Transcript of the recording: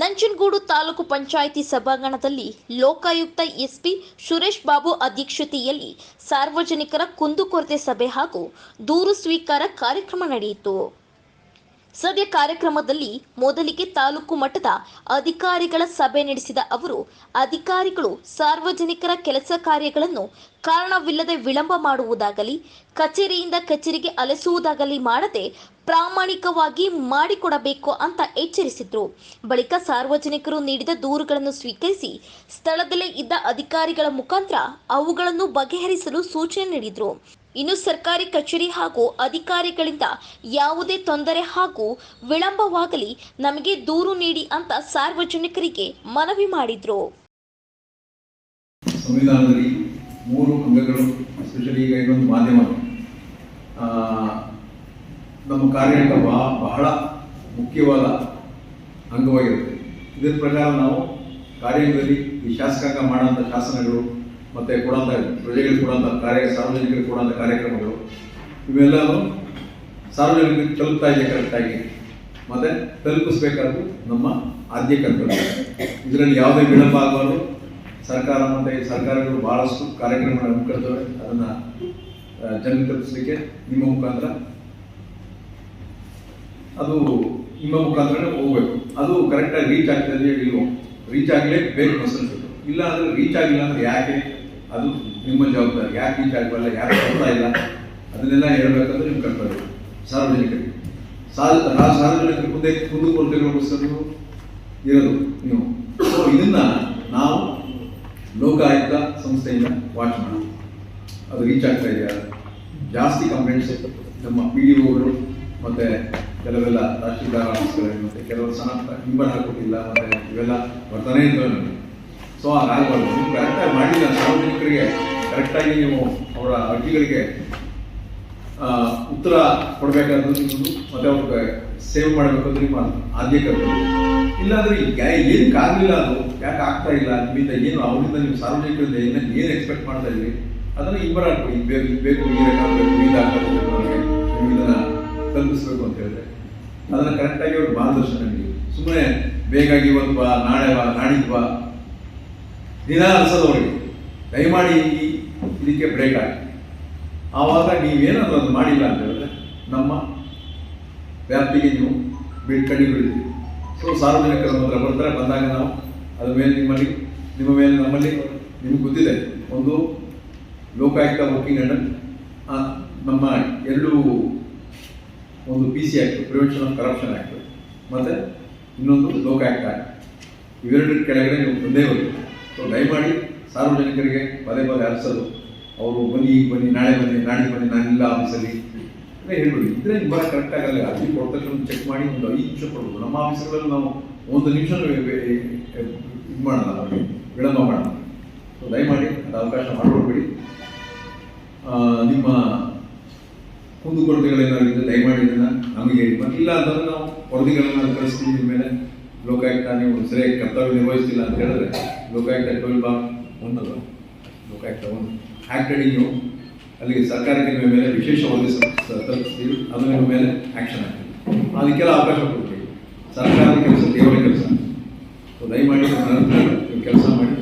ನಂಜನಗೂಡು ತಾಲೂಕು ಪಂಚಾಯಿತಿ ಸಭಾಂಗಣದಲ್ಲಿ ಲೋಕಾಯುಕ್ತ ಎಸ್ಪಿ ಸುರೇಶ್ ಬಾಬು ಅಧ್ಯಕ್ಷತೆಯಲ್ಲಿ ಸಾರ್ವಜನಿಕರ ಕುಂದುಕೊರತೆ ಸಭೆ ಹಾಗೂ ದೂರು ಸ್ವೀಕಾರ ಕಾರ್ಯಕ್ರಮ ನಡೆಯಿತು. ಸದ್ಯ ಕಾರ್ಯಕ್ರಮದಲ್ಲಿ ಮೊದಲಿಗೆ ತಾಲೂಕು ಮಟ್ಟದ ಅಧಿಕಾರಿಗಳ ಸಭೆ ನಡೆಸಿದ ಅವರು, ಅಧಿಕಾರಿಗಳು ಸಾರ್ವಜನಿಕರ ಕೆಲಸ ಕಾರ್ಯಗಳನ್ನು ಕಾರಣವಿಲ್ಲದೆ ವಿಳಂಬ ಮಾಡುವುದಾಗಲಿ, ಕಚೇರಿಯಿಂದ ಕಚೇರಿಗೆ ಅಲೆಸುವುದಾಗಲಿ ಮಾಡದೆ ಪ್ರಾಮಾಣಿಕವಾಗಿ ಮಾಡಿಕೊಡಬೇಕು ಅಂತ ಎಚ್ಚರಿಸಿದ್ರು. ಬಳಿಕ ಸಾರ್ವಜನಿಕರು ನೀಡಿದ ದೂರುಗಳನ್ನು ಸ್ವೀಕರಿಸಿ ಸ್ಥಳದಲ್ಲೇ ಇದ್ದ ಅಧಿಕಾರಿಗಳ ಮುಖಾಂತರ ಅವುಗಳನ್ನು ಬಗೆಹರಿಸಲು ಸೂಚನೆ ನೀಡಿದ್ರು. ಇನ್ನು ಸರ್ಕಾರಿ ಕಚೇರಿ ಹಾಗೂ ಅಧಿಕಾರಿಗಳಿಂದ ಯಾವುದೇ ತೊಂದರೆ ಹಾಗೂ ವಿಳಂಬವಾಗಲಿ ನಮಗೆ ದೂರು ನೀಡಿ ಅಂತ ಸಾರ್ವಜನಿಕರಿಗೆ ಮನವಿ ಮಾಡಿದ್ರು. ಮೂರು ಅಂಗಗಳು ಎಸ್ಪೆಷಲಿ ಈಗ ಇನ್ನೊಂದು ಮಾಧ್ಯಮ. ನಮ್ಮ ಕಾರ್ಯಕ್ರಮ ಬಹ- ಬಹಳ ಮುಖ್ಯವಾದ ಅಂಗವಾಗಿರುತ್ತೆ. ಇದರ ಪ್ರಕಾರ ನಾವು ಕಾರ್ಯಾಂಗದಲ್ಲಿ ಈ ಶಾಸಕಾಂಗ ಮಾಡೋಂಥ ಶಾಸನಗಳು, ಮತ್ತು ಕೊಡೋಂಥ ಪ್ರಜೆಗಳಿಗೆ ಕೊಡೋಂಥ ಕಾರ್ಯ ಸಾರ್ವಜನಿಕರಿಗೆ ಕೊಡೋಂಥ ಕಾರ್ಯಕ್ರಮಗಳು, ಇವೆಲ್ಲವೂ ಸಾರ್ವಜನಿಕರಿಗೆ ತಲುಪ್ತಾ ಇದೆ ಕರೆಕ್ಟಾಗಿ. ಮತ್ತು ತಲುಪಿಸ್ಬೇಕಾದ್ದು ನಮ್ಮ ಆದ್ಯ ಕರ್ತವ್ಯ. ಇದರಲ್ಲಿ ಯಾವುದೇ ವಿಳಂಬ ಆಗಬಾರ್ದು ಸರ್ಕಾರ ಮತ್ತು ಸರ್ಕಾರಗಳು ಬಹಳಷ್ಟು ಕಾರ್ಯಕ್ರಮಗಳನ್ನು ಹಮ್ಮಿಕೊಳ್ತವೆ ಅದನ್ನು ಜನ ತಲುಪಿಸಲಿಕ್ಕೆ ನಿಮ್ಮ ಮುಖಾಂತರ. ಅದು ನಿಮ್ಮ ಮುಖಾಂತರನೇ ಹೋಗ್ಬೇಕು. ಅದು ಕರೆಕ್ಟಾಗಿ ರೀಚ್ ಆಗ್ತದೆ ಇಲ್ವೋ ರೀಚ್ ಆಗಲೇ ಬೇಕು ಮಸಲ್ಸು ಇಲ್ಲ ಅಂದರೆ ರೀಚ್ ಆಗಿಲ್ಲ ಅಂದರೆ ಯಾಕೆ? ಅದು ನಿಮ್ಮ ಜವಾಬ್ದಾರಿ. ಯಾಕೆ ರೀಚ್ ಆಗಬಲ್ಲ, ಯಾಕೆ ಬರ್ತಾ ಇಲ್ಲ? ಅದನ್ನೆಲ್ಲ ಹೇಳ್ಬೇಕಂದ್ರೆ ನಿಮ್ಮ ಕರ್ತವ್ಯ. ಸಾರ್ವಜನಿಕರಿಗೆ ಸಾರ್ ರಾ- ಸಾರ್ವಜನಿಕರ ಮುಂದೆ ಕುಂದುಕೊರತೆಗಳಿಗೋಸ್ಕರ ನೀವು ಇರೋದು ನೀವು. ಸೊ ಇದನ್ನ ನಾವು ಲೋಕಾಯುಕ್ತ ಸಂಸ್ಥೆಯಿಂದ ವಾಚ್ ಮಾಡೋದು ಅದು ರೀಚ್ ಆಗ್ತಾ ಇದೆಯಾ? ಜಾಸ್ತಿ ಕಂಪ್ಲೇಂಟ್ಸ್ ನಮ್ಮ ಪಿ ಡಿ ಒಗಳು ಮತ್ತು ಕೆಲವೆಲ್ಲ ರಾಷ್ಟ್ರೀಯ ಆಫೀಸ್ಗಳಲ್ಲಿ ಮತ್ತು ಕೆಲವರು ಸಣ್ಣ ಹಿಂಬರ್ ಹಾಕೊಟ್ಟಿಲ್ಲ ಮತ್ತು ಇವೆಲ್ಲ ಬರ್ತಾನೆ ಇರ್ತವೆ ನಮಗೆ ಸೊ ಹಾಗಾಗಬಾರ್ದು ನೀವು ಕರೆಕ್ಟಾಗಿ ಮಾಡಿಲ್ಲ ಸಾರ್ವಜನಿಕರಿಗೆ ಕರೆಕ್ಟಾಗಿ ನೀವು ಅವರ ಅರ್ಜಿಗಳಿಗೆ ಉತ್ತರ ಕೊಡಬೇಕಾದ್ರು ನಿಮ್ಮದು ಮತ್ತೆ ಅವ್ರಿಗೆ ಸೇವ್ ಮಾಡಬೇಕಂದ್ರೆ ನಿಮ್ಮ ಆದ್ಯ ಕರ್ತವ್ಯ ಇಲ್ಲಾಂದ್ರೆ ಏನಕ್ಕೆ ಆಗಲಿಲ್ಲ ಅದು? ಯಾಕೆ ಆಗ್ತಾ ಇಲ್ಲ? ನಿಮ್ಮಿಂದ ಏನು? ಅವರಿಂದ ನೀವು ಸಾರ್ವಜನಿಕರಿಂದ ಏನು ಏನು ಎಕ್ಸ್ಪೆಕ್ಟ್ ಮಾಡ್ತಾ ಇದ್ರಿ? ಅದನ್ನು ಇಬ್ಬರ ಹಾಕ್ಬಿಡಿ. ಇದು ಬೇಕು ಬೇಕು, ನೀರು ಹಾಕಬೇಕು ನೀವು ತಲುಪಿಸ್ಬೇಕು ಅಂತ ಹೇಳಿದ್ರೆ ಅದನ್ನು ಕರೆಕ್ಟಾಗಿ ಅವ್ರಿಗೆ ಮಾರ್ಗದರ್ಶನ ನೀಡಿ. ಸುಮ್ಮನೆ ಬೇಕಾಗಿ ಇವತ್ತು ಬಾ, ನಾಳೆ ಬಾ, ನಾಡಿದ್ದು ಬಾ. ದಿನ ಅನ್ಸದವ್ರಿಗೆ ದಯಮಾಡಿ ಇದಕ್ಕೆ ಬ್ರೇಕ್ ಆಗಿ ಆವಾಗ ನೀವೇನಾದ್ರೂ ಅದು ಮಾಡಿಲ್ಲ ಅಂತ ಹೇಳಿದ್ರೆ ನಮ್ಮ ವ್ಯಾಪ್ತಿಗೆ ನೀವು ಕಣ್ಣಿ ಬೀಳ್ತೀವಿ ಸೊ, ಸಾರ್ವಜನಿಕರ ಹತ್ರ ಬರ್ತಾರೆ, ಬಂದಾಗ ನಾವು ಅದ್ರ ಮೇಲೆ ನಿಮ್ಮಲ್ಲಿ, ನಿಮ್ಮ ಮೇಲೆ ನಮ್ಮಲ್ಲಿ ನಿಮ್ಗೆ ಗೊತ್ತಿದೆ, ಒಂದು ಲೋಕಾಯುಕ್ತ ವರ್ಕಿಂಗ್ ಅಂಡರ್ ನಮ್ಮ ಎರಡು ಒಂದು P C act prevention of corruption act ಮತ್ತು ಇನ್ನೊಂದು ಲೋಕಾಯುಕ್ತ ಆ್ಯಕ್ಟ್ ಇವೆರಡರ ಕೆಳಗಡೆ ನೀವು ಮುಂದೆ ಹೋಗಿ. ಸೊ ದಯಮಾಡಿ ಸಾರ್ವಜನಿಕರಿಗೆ ಪದೇ ಪದೇ ಹರಿಸೋದು ಅವರು ಬನ್ನಿ ಈಗ ಬನ್ನಿ, ನಾಳೆ ಬನ್ನಿ ನಾಳೆ ಬನ್ನಿ, ನಾನಿಲ್ಲ ಆಫೀಸಲ್ಲಿ ಹೇಳ್ಬಿಡಿ ಇದ್ರೆ ಬರ ಕರೆಕ್ಟ್ ಆಗಲ್ಲ ಅರ್ಜಿ ಪೋರ್ಟಲ್ ಚೆಕ್ ಮಾಡಿ ಒಂದು ಐದು ನಿಮಿಷ ಕೊಡ್ಬೋದು. ನಮ್ಮ ಆಫೀಸ್ಗಳಲ್ಲಿ ನಾವು ಒಂದು ನಿಮಿಷ ಇದು ಮಾಡೋಣ ಅವ್ರಿಗೆ ವಿಳಂಬ ಮಾಡೋಣ ಸೊ ದಯಮಾಡಿ ಅದು ಅವಕಾಶ ಮಾಡಿಕೊಡ್ಬೇಡಿ ನಿಮ್ಮ ಕುಂದುಕೊರತೆಗಳೇನಾದ್ರು ಇದ್ದರೆ ದಯಮಾಡಿ ಇದನ್ನು ನಮಗೆ ಇಲ್ಲ ಅಂತಂದ್ರೆ ನಾವು ವರದಿಗಳನ್ನು ಕಳಿಸ್ತೀವಿ ನಿಮ್ಮ ಮೇಲೆ. ಲೋಕಾಯುಕ್ತ, ನೀವು ಸರಿಯಾಗಿ ಕರ್ತವ್ಯ ನಿರ್ವಹಿಸ್ತಿಲ್ಲ ಅಂತ ಹೇಳಿದ್ರೆ ಲೋಕಾಯುಕ್ತ ಟ್ವೆಲ್ ಬಾರ್ ಒಂದಲ್ಲ ಲೋಕಾಯುಕ್ತ ಒಂದು. ಆ್ಯಕ್ಟೆಡ್ ನೀವು. ಅಲ್ಲಿಗೆ ಸರ್ಕಾರಕ್ಕೆ ಮೇಲೆ ವಿಶೇಷ ವರದಿ ತಲುಪಿಸ್ತೀವಿ ಅದು ನಿಮ್ಮ ಮೇಲೆ ಆ್ಯಕ್ಷನ್ ಆಗ್ತದೆ. ಅದಕ್ಕೆಲ್ಲ ಅವಕಾಶ ಕೊಡ್ತೀವಿ. ಸರ್ಕಾರದ ಕೆಲಸ, ದೇವರ ಕೆಲಸ. ದಯಮಾಡಿ ಕೆಲಸ ಮಾಡಿ.